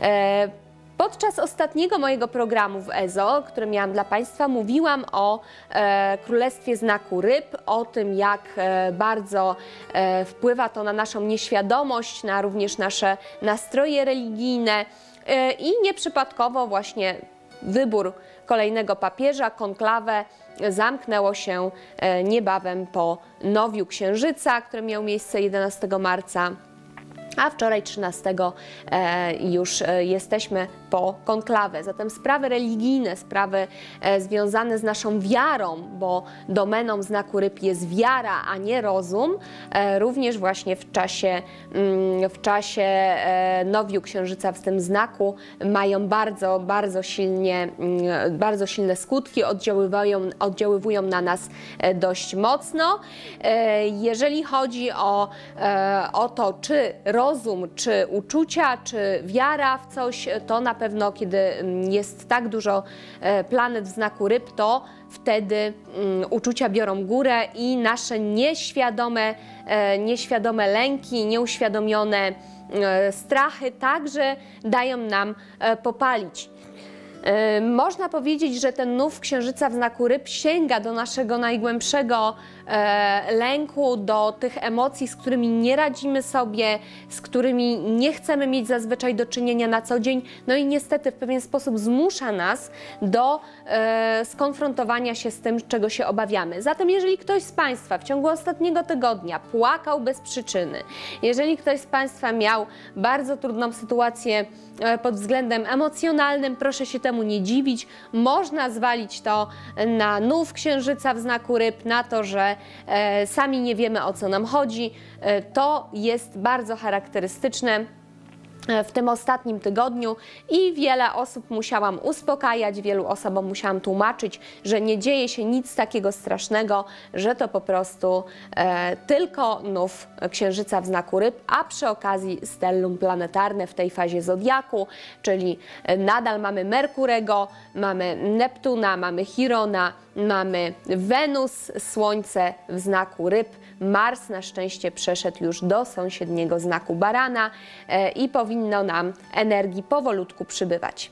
E, Podczas ostatniego mojego programu w EZO, który miałam dla Państwa, mówiłam o e, Królestwie Znaku Ryb, o tym, jak e, bardzo e, wpływa to na naszą nieświadomość, na również nasze nastroje religijne e, i nieprzypadkowo właśnie wybór kolejnego papieża, konklawę, zamknęło się e, niebawem po nowiu księżyca, który miał miejsce 11 marca. A wczoraj 13 e, już e, jesteśmy po konklawę. Zatem sprawy religijne, sprawy e, związane z naszą wiarą, bo domeną znaku ryb jest wiara, a nie rozum, również właśnie w czasie, mm, w czasie nowiu księżyca w tym znaku mają bardzo, bardzo silnie, mm, bardzo silne skutki, oddziaływają, oddziaływują na nas dość mocno. Jeżeli chodzi o, o to, czy rozum, czy uczucia, czy wiara w coś, to na pewno, kiedy mm, jest tak dużo e, planet w znaku ryb, to wtedy mm, uczucia biorą górę i nasze nieświadome, e, nieświadome lęki, nieuświadomione e, strachy także dają nam e, popalić. Można powiedzieć, że ten nów księżyca w znaku ryb sięga do naszego najgłębszego e, lęku, do tych emocji, z którymi nie radzimy sobie, z którymi nie chcemy mieć zazwyczaj do czynienia na co dzień. No i niestety w pewien sposób zmusza nas do e, skonfrontowania się z tym, czego się obawiamy. Zatem, jeżeli ktoś z Państwa w ciągu ostatniego tygodnia płakał bez przyczyny, jeżeli ktoś z Państwa miał bardzo trudną sytuację e, pod względem emocjonalnym, proszę się temu nie dziwić. Można zwalić to na nów księżyca w znaku ryb, na to, że e, sami nie wiemy o co nam chodzi. E, to jest bardzo charakterystyczne w tym ostatnim tygodniu i wiele osób musiałam uspokajać, wielu osobom musiałam tłumaczyć, że nie dzieje się nic takiego strasznego, że to po prostu e, tylko nów księżyca w znaku ryb, a przy okazji stellum planetarne w tej fazie zodiaku, czyli e, nadal mamy Merkurego, mamy Neptuna, mamy Chirona, mamy Wenus, Słońce w znaku ryb, Mars na szczęście przeszedł już do sąsiedniego znaku barana e, i powinno nam energii powolutku przybywać.